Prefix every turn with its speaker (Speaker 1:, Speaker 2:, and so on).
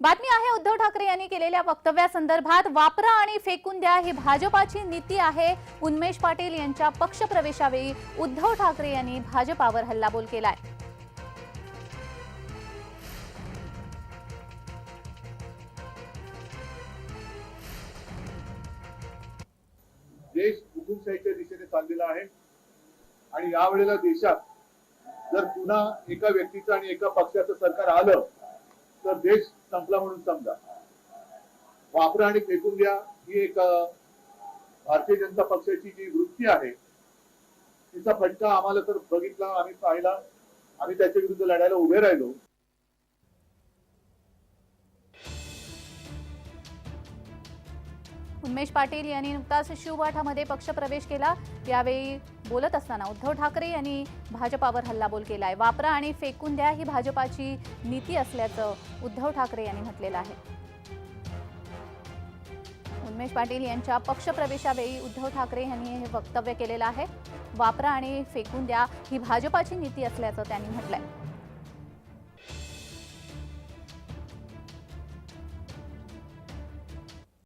Speaker 1: बातमी आहे उद्धव ठाकरे यांनी केलेल्या वक्तव्यासंदर्भात वापरा आणि फेकून द्या ही भाजपाची नीती आहे उन्मेष पाटील यांच्या पक्षप्रवेशावेळी उद्धव ठाकरे यांनी भाजपावर हल्लाबोल केलाय.
Speaker 2: देश हुकुमशाहीच्या दिशेने चाललेला आहे आणि यावेळेला देशात जर पुन्हा एका व्यक्तीचं आणि एका पक्षाचं सरकार आलं तर देश संपला म्हणून समजा. वापरा आणि फेकून द्या ही एक भारतीय जनता पक्षाची जी वृत्ती आहे तिचा फटका आम्हाला तर बघितला आम्ही पाहिला आम्ही त्याच्या विरुद्ध लढायला उभे राहिलो.
Speaker 1: उमेश पाटील यांनी नुकताच शिवबाठामध्ये पक्षप्रवेश केला. यावेळी बोलत असताना उद्धव ठाकरे यांनी भाजपावर हल्लाबोल केला आहे वापरा आणि फेकून द्या ही भाजपाची नीती असल्याचं उद्धव ठाकरे यांनी म्हटलेलं आहे. उमेश पाटील यांच्या पक्षप्रवेशावेळी उद्धव ठाकरे यांनी हे वक्तव्य केलेलं आहे. वापरा आणि फेकून द्या ही भाजपाची नीती असल्याचं त्यांनी म्हटलंय.